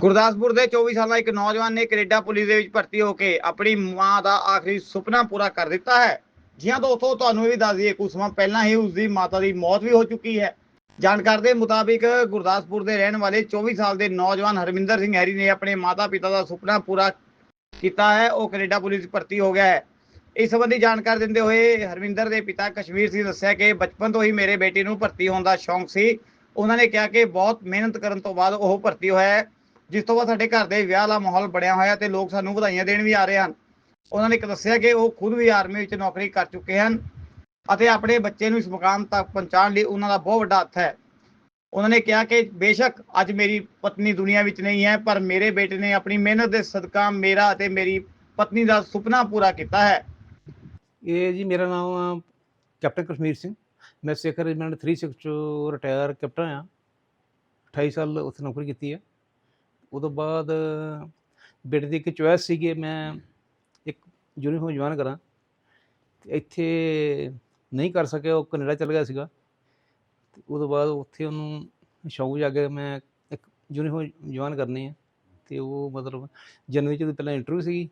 ਗੁਰਦਾਸਪੁਰ ਦੇ 24 ਸਾਲਾਂ ਇੱਕ ਨੌਜਵਾਨ ਨੇ ਕੈਨੇਡਾ ਪੁਲਿਸ ਦੇ ਵਿੱਚ ਭਰਤੀ ਹੋ ਕੇ ਆਪਣੀ ਮਾਂ ਦਾ ਆਖਰੀ ਸੁਪਨਾ ਪੂਰਾ ਕਰ ਦਿੱਤਾ ਹੈ। ਜੀ ਹਾਂ, ਦੋਸਤੋ, ਤੁਹਾਨੂੰ ਇਹ ਵੀ ਦੱਸ ਦਈਏ, ਕੁਝ ਸਮਾਂ ਪਹਿਲਾਂ ਹੀ ਉਸ ਦੀ ਮਾਤਾ ਦੀ ਮੌਤ ਵੀ ਹੋ ਚੁੱਕੀ ਹੈ। ਜਾਣਕਾਰ ਦੇ ਮੁਤਾਬਿਕ ਗੁਰਦਾਸਪੁਰ ਦੇ ਰਹਿਣ ਵਾਲੇ 24 ਸਾਲ ਦੇ ਨੌਜਵਾਨ ਹਰਮਿੰਦਰ ਸਿੰਘ ਹੈਰੀ ਨੇ ਆਪਣੇ ਮਾਤਾ-ਪਿਤਾ ਦਾ ਸੁਪਨਾ ਪੂਰਾ ਕੀਤਾ ਹੈ। ਉਹ ਕੈਨੇਡਾ ਪੁਲਿਸ ਭਰਤੀ ਹੋ ਗਿਆ ਹੈ। ਇਸ ਸੰਬੰਧੀ ਜਾਣਕਾਰੀ ਦਿੰਦੇ ਹੋਏ ਹਰਮਿੰਦਰ ਦੇ ਪਿਤਾ ਕਸ਼ਮੀਰ ਸਿੰਘ ਦੱਸਿਆ ਕਿ ਬਚਪਨ ਤੋਂ ਹੀ ਮੇਰੇ ਬੇਟੇ ਨੂੰ ਭਰਤੀ ਹੋਣ ਦਾ ਸ਼ੌਂਕ ਸੀ। ਉਹਨਾਂ ਨੇ ਕਿਹਾ ਕਿ ਬਹੁਤ ਮਿਹਨਤ ਕਰਨ ਤੋਂ ਬਾਅਦ ਉਹ ਭਰਤੀ ਹੋਇਆ ਹੈ। ਜਿਸ ਤੋਂ ਬਾਅਦ ਸਾਡੇ ਘਰ ਦੇ ਵਿਆਹ ਦਾ ਮਾਹੌਲ ਬਣਿਆ ਹੋਇਆ ਤੇ ਲੋਕ ਸਾਨੂੰ ਵਧਾਈਆਂ ਦੇਣ ਵੀ ਆ ਰਹੇ ਹਨ। ਉਹਨਾਂ ਨੇ ਇੱਕ ਦੱਸਿਆ ਕਿ ਉਹ ਖੁਦ ਵੀ ਆਰਮੀ ਵਿੱਚ ਨੌਕਰੀ ਕਰ ਚੁੱਕੇ ਹਨ ਅਤੇ ਆਪਣੇ ਬੱਚੇ ਨੂੰ ਇਸ ਮੁਕਾਮ ਤੱਕ ਪਹੁੰਚਾਉਣ ਲਈ ਉਹਨਾਂ ਦਾ ਬਹੁਤ ਵੱਡਾ ਹੱਥ ਹੈ। ਉਹਨਾਂ ਨੇ ਕਿਹਾ ਕਿ ਬੇਸ਼ੱਕ ਅੱਜ ਮੇਰੀ ਪਤਨੀ ਦੁਨੀਆ ਵਿੱਚ ਨਹੀਂ ਹੈ, ਪਰ ਮੇਰੇ ਬੇਟੇ ਨੇ ਆਪਣੀ ਮਿਹਨਤ ਦੇ ਸਦਕਾ ਮੇਰਾ ਅਤੇ ਮੇਰੀ ਪਤਨੀ ਦਾ ਸੁਪਨਾ ਪੂਰਾ ਕੀਤਾ ਹੈ। ਇਹ ਜੀ ਮੇਰਾ ਨਾਮ ਕੈਪਟਨ ਕਸ਼ਮੀਰ ਸਿੰਘ। ਮੈਂ ਸਿੱਖ ਰੈਜੀਮੈਂਟ 36 ਚੋਂ ਰਿਟਾਇਰ ਕੈਪਟਨ ਆ 28 ਸਾਲ ਉੱਥੇ ਨੌਕਰੀ ਕੀਤੀ ਹੈ। ਉਦੋਂ ਬਾਅਦ ਬੇਟੇ ਦੀ ਇੱਕ ਚੁਆਇਸ ਸੀਗੀ ਮੈਂ ਇੱਕ ਯੂਨੀਫਾਰਮ ਜਵਾਨ ਕਰਾਂ। ਇੱਥੇ ਨਹੀਂ ਕਰ ਸਕਿਆ ਉਹ ਕੈਨੇਡਾ ਚਲ ਗਿਆ ਸੀਗਾ। ਤੇ ਉਦੋਂ ਬਾਅਦ ਉੱਥੇ ਉਹਨੂੰ ਸ਼ੌਕ ਜਾਗਿਆ ਮੈਂ ਇੱਕ ਯੂਨੀਫਾਰਮ ਜਵਾਨ ਕਰਨੀ ਹੈ ਤੇ ਉਹ ਮਤਲਬ ਜਨਵਰੀ ਚ ਉਹਦੀ ਪਹਿਲਾਂ ਇੰਟਰਵਿਊ ਸੀਗੀ।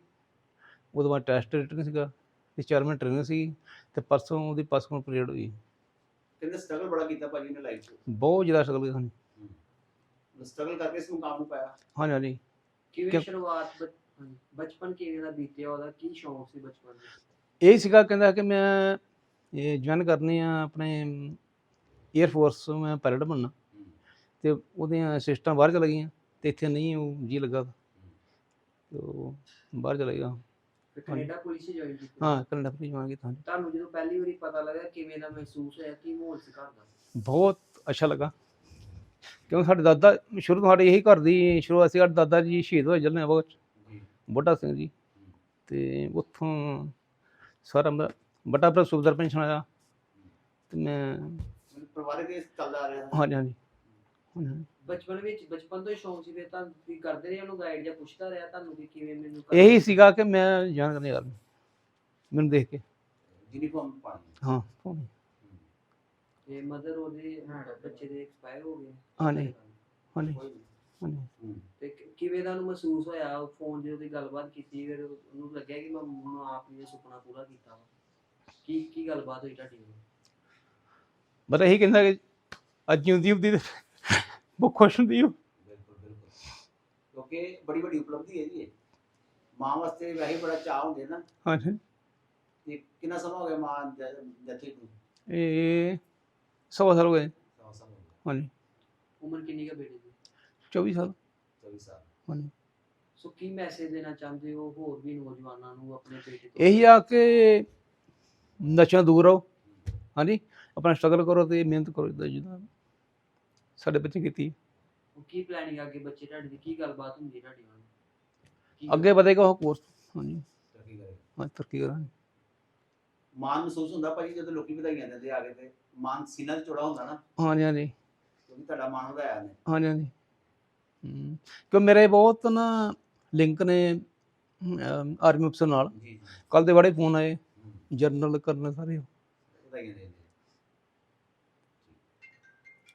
ਉਦੋਂ ਬਾਅਦ ਟੈਸਟ ਰਿਟਨ ਸੀਗਾ ਤੇ ਚਾਰ ਮਹੀਨੇ ਟ੍ਰੇਨਿੰਗ ਸੀ ਤੇ ਪਰਸੋਂ ਉਹਦੀ ਪਾਸਪੋਰਟ ਪੀਰੀਅਡ ਹੋਈ। ਕਹਿੰਦੇ ਸਟਰਗਲ ਬੜਾ ਕੀਤਾ ਭਾਜੀ ਨੇ ਲਾਈਫ 'ਚ? ਬਹੁਤ ਜ਼ਿਆਦਾ ਸਟਰਗਲ ਕੀਤੀ ਸਾਨੂੰ ਸਟਰਗਲ ਕਰਕੇ ਇਸ ਨੂੰ ਪਾਇਆ। ਹਾਂਜੀ ਹਾਂਜੀ। ਕਿਵੇਂ ਕਿਉਂ- ਸ਼ੁਰੂਆਤ ਬਚ- ਹਾਂਜੀ, ਬਚਪਨ ਕਿਵੇਂ ਦਾ ਬੀਤਿਆ ਉਹਦਾ? ਕੀ ਸ਼ੌਂਕ ਸੀ ਬਚਪਨ ਦਾ ਇਹ ਸੀਗਾ ਕਹਿੰਦਾ ਕਿ ਮੈਂ ਇਹ ਜੁਆਇਨ ਕਰਨੀ ਆ ਆਪਣੇ 에ਅਰ ਫੋਰਸ ਮੈਂ ਪਾਇਲਟ ਬਣਨਾ। ਤੇ ਉਹਦੀਆਂ ਸਿਸਟਮ ਬਾਹਰ ਚਲ ਗਈਆਂ ਤੇ ਇੱਥੇ ਨਹੀਂ ਉਹ ਜੀ ਲੱਗਾ। ਤੇ ਉਹ ਬਾਹਰ ਚਲਾ ਗਿਆ। ਫਿਰ ਕੈਨੇਡਾ ਪੁਲਿਸ ਹੀ ਜੁਆਇਨ ਕੀਤੀ। ਹਾਂ ਕੈਨੇਡਾ ਵੀ ਜੁਆਇਨ ਕੀਤਾ ਹਾਂਜੀ। ਤੁਹਾਨੂੰ ਜਦੋਂ ਪਹਿਲੀ ਵਾਰੀ ਪਤਾ ਲੱਗਾ ਕਿਵੇਂ ਦਾ ਮਹਿਸੂਸ ਹੋਇਆ? ਕੀ ਮਾਹੌਲ ਸੀ ਘਰ ਦਾ? ਬਹੁਤ ਅੱਛਾ ਲੱਗਾ। ਕਿਉਂਕਿ ਸਾਡੇ ਦਾਦਾ ਸ਼ੁਰੂ ਤੋਂ ਸਾਡੇ ਇਹੀ ਘਰ ਦੀ ਸ਼ੁਰੂਆਤ ਸੀ ਸਾਡੇ ਦਾਦਾ ਜੀ ਸ਼ਹੀਦ ਹੋਏ ਜਲਨੇ ਬਹੁਤ ਜੀ। ਬੁੱਢਾ ਸਿੰਘ ਜੀ। ਤੇ ਉੱਥੋਂ ਸਾਰਾ ਮੇਰਾ ਬਟਾ ਪਰ ਸੁਬਦਰ ਪੈਨਸ਼ਨ ਆਇਆ। ਤੇ ਮੈਂ ਪਰਿਵਾਰਕ ਇਸ ਚੱਲਦਾ ਆ ਰਿਹਾ। ਹਾਂਜੀ ਹਾਂਜੀ। ਬਚਪਨ ਵਿੱਚ ਬਚਪਨ ਤੋਂ ਹੀ ਸ਼ੌਂਕ ਸੀ ਫਿਰ ਤਾਂ ਤੁਸੀਂ ਕਰਦੇ ਰਹੇ ਉਹਨੂੰ ਗਾਈਡ ਜਾਂ ਪੁੱਛਦਾ ਰਿਹਾ ਤੁਹਾਨੂੰ ਕਿ ਕਿਵੇਂ ਮੈਨੂੰ ਇਹੀ ਸੀਗਾ ਕਿ ਮੈਂ ਜਾਣ ਕਰਨੇ ਯਾਰ ਮੈਨੂੰ ਦੇਖ ਕੇ। ਯੂਨੀਫਾਰਮ ਪਾਣੀ ਹਾਂ ਪਾਉਣੀ। ਤੇ ਮਦਰ ਉਹਦੇ ਬੱਚੇ ਦੇ ਐਕਸਪਾਇਰ ਹੋ ਗਏ ਹਾਂਜੀ। ਹਾਂਜੀ। ਹਾਂਜੀ। ਹੂੰ। ਤੇ ਕਿ- ਕਿਵੇਂ ਦਾ ਉਹਨੂੰ ਮਹਿਸੂਸ ਹੋਇਆ? ਫੋਨ ਤੇ ਉਹਦੀ ਗੱਲਬਾਤ ਕੀਤੀ ਫਿਰ ਉਹਨੂੰ ਲੱਗਿਆ ਕਿ ਮੈਂ ਮੈਂ ਆਪ ਨੇ ਸੁਪਨਾ ਪੂਰਾ ਕੀਤਾ ਵਾ। ਕੀ ਕੀ ਗੱਲਬਾਤ ਹੋਈ ਤੁਹਾਡੀ? ਬਸ ਇਹੀ ਕਹਿੰਦਾ ਕਿ ਅੱਜ ਜਿਉਂਦੀ ਹੁੰਦੀ ਤੇ ਬਹੁਤ ਖੁਸ਼ ਹੁੰਦੀ ਉਹ। ਬਿਲਕੁਲ ਬਿਲਕੁਲ। ਕਿਉਂਕਿ ਬੜੀ ਵੱਡੀ ਉਪਲਬਧੀ ਹੈ ਜੀ ਇਹ। ਮਾਂ ਵਾਸਤੇ ਵੈਸੇ ਬੜਾ ਚਾਹ ਹੁੰਦੇ ਨਾ। ਹਾਂਜੀ। ਤੇ ਕਿੰਨਾ ਸਮਾਂ ਹੋ ਗਿਆ ਮਾਂ ਜੱਥੇ ਨੂੰ ਇਹ ਸਵਾ ਸਾਲ ਹੋ ਗਏ ਸਮਾਂ ਸਮਾਂ ਹੋ ਗਿਆ ਹਾਂਜੀ। ਉਮਰ ਕਿੰਨੀ ਕੁ ਬੇਟੇ ਦੀ? 24 ਸਾਲ। 24 ਸਾਲ। ਹਾਂਜੀ। ਸੋ ਕੀ ਮੈਸੇਜ ਦੇਣਾ ਚਾਹੁੰਦੇ ਹੋ ਹੋਰ ਵੀ ਨੌਜਵਾਨਾਂ ਨੂੰ ਆਪਣੇ ਬੇਟੇ ਤੋਂ? ਇਹੀ ਆ ਕਿ ਨਸ਼ਿਆਂ ਦੂਰ ਰਹੋ। ਹਾਂਜੀ। ਆਪਣਾ ਸਟਰਗਲ ਕਰੋ ਤੇ ਮਿਹਨਤ ਕਰੋ ਜਿੱਦਾਂ ਜਿੱਦਾਂ ਸਾਡੇ ਬੱਚੇ ਕੀਤੀ। ਉਹ ਕੀ ਪਲੈਨਿੰਗ ਅੱਗੇ ਬੱਚੇ ਤੁਹਾਡੇ ਦੀ? ਕੀ ਗੱਲਬਾਤ ਹੁੰਦੀ ਹੈ ਤੁਹਾਡੀ ਨਾਲ? ਕੀ ਅੱਗੇ ਵਧੇਗਾ ਉਹ ਕੋਰਸ ਹਾਂਜੀ। ਤਰੱਕੀ ਕਰੇ। ਹਾਂ ਤਰੱਕੀ ਕਰਾਂਗੇ। ਮਾਨ ਮਹਿਸੂਸ ਹੁੰਦਾ ਭਾਜੀ ਜਦੋਂ ਲੋਕੀ ਵਧਾਈਆਂ ਦਿੰਦੇ ਆ ਕੇ ਤੇ ਮਾਨ ਸੀਨਾ 'ਚ ਚੌੜਾ ਹੁੰਦਾ ਨਾ ਹਾਂਜੀ ਹਾਂਜੀ। ਕਿਉਂਕਿ ਤੁਹਾਡਾ ਮਾਨ ਵਧਾਇਆ ਨੇ। ਹਾਂਜੀ ਹਾਂਜੀ। ਹਮ, ਕਿਉਂ ਮੇਰੇ ਬਹੁਤ ਨਾ ਲਿੰਕ ਨੇ ਆਰਮੀ ਅਫਸਰ ਨਾਲ। ਜੀ ਜੀ। ਕੱਲ ਦੇ ਬੜੇ ਫੋਨ ਆਏ। ਜਰਨਲ ਕਰਨਲ ਸਾਰੇ। ਵਧਾਈਆਂ ਦੇ